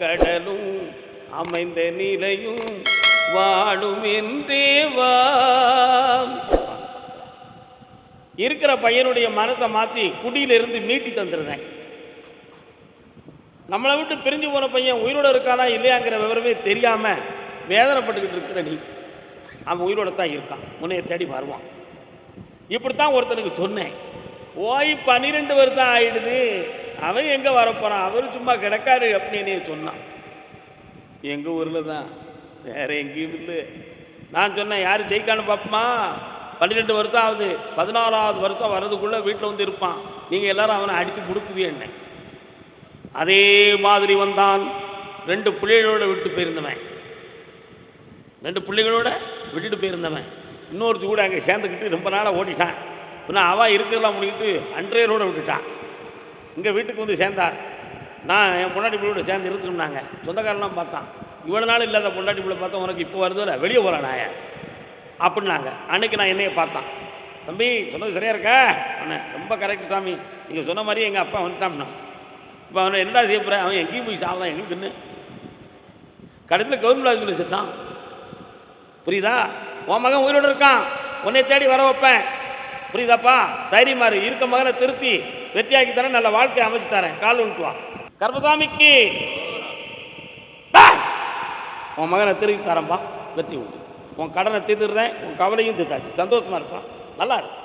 கடலும் அமைந்த நிலையும் வாழும் என்றே வா இருக்கிற பையனுடைய மனத்தை மாற்றி குடியிலிருந்து மீட்டி தந்துருந்தேன். நம்மளை விட்டு பிரிஞ்சு போன பையன் உயிரோட இருக்கானா இல்லையாங்கிற விவரமே தெரியாமல் வேதனைப்பட்டுக்கிட்டு இருக்கிற நீ. அவன் உயிரோட தான் இருக்கான். முன்னைய தேடி வருவான். இப்படித்தான் ஒருத்தனுக்கு சொன்னேன். ஓய் பன்னிரெண்டு வருஷம் ஆயிடுது. அவன் எங்கே வரப்போகிறான் அவர் சும்மா கிடக்காரு அப்படின்னு சொன்னான். எங்கள் ஊரில் தான்? வேறு எங்கேயும் இல்லை. நான் சொன்னேன் யார் ஜெயிக்கான்னு பார்ப்போமா பன்னிரெண்டு வருஷம் ஆகுது. பதினாறாவது வருஷம் வர்றதுக்குள்ளே வீட்டில் வந்து இருப்பான். நீங்கள் எல்லோரும் அவனை அடித்து முடுக்குவே என்ன? அதே மாதிரி வந்தான். ரெண்டு பிள்ளைகளோட விட்டு போயிருந்தவன். ரெண்டு பிள்ளைகளோட விட்டுட்டு போயிருந்தவன். இன்னொருத்தி கூட அங்கே சேர்ந்துக்கிட்டு ரொம்ப நாளாக ஓட்டிட்டான் இன்னும் அவன் இருக்கிறதெல்லாம் முடிக்கிட்டு அன்றையரோடு விட்டுட்டான். இங்கே வீட்டுக்கு வந்து சேர்ந்தார். நான் என் பொண்டாட்டி பிள்ளையோட சேர்ந்து இருந்துருந்தாங்க சொந்தக்காரெல்லாம் பார்த்தான். இவ்வளோ நாள் இல்லாத பொண்டாட்டி பிள்ளை பார்த்தா உனக்கு இப்போ வருதோ வெளியே போகிறேன் நான் அப்படின்னாங்க. அன்னைக்கு நான் என்னைய பார்த்தான். தம்பி சொன்னது சரியாக இருக்கா? அண்ணன் ரொம்ப கரெக்ட் சாமி. நீங்கள் சொன்ன மாதிரியே எங்கள் அப்பா வந்துட்டான்னா இப்போ அவனை என்னடா செய்ய போகிறேன் அவன் எங்கேயும் போய் சாப்பிடான் எங்களுக்கு என்ன கடைசியில் கவர்மெண்ட் ஹாஸ்பிட்டல் செத்தான் புரியுதா? உன் மகன் உயிரோடு இருக்கான். உன்னை தேடி வர வைப்பேன். புரியுதாப்பா? தைரியமாரு இருக்க மகனை திருத்தி. வெற்றியாக்கி தரேன் நல்ல வாழ்க்கையை அமைச்சு தரேன். கால் விட்டு வா. கர்மசாமிக்கு உன் மகனை திருப்பி தரேன்ப்பா வெற்றி உண்டு. உன் கடனை தீர்த்துடுறேன். உன் கவலையும் தீர்த்தாச்சு. சந்தோஷமா இருப்பான் நல்லா இருக்கும்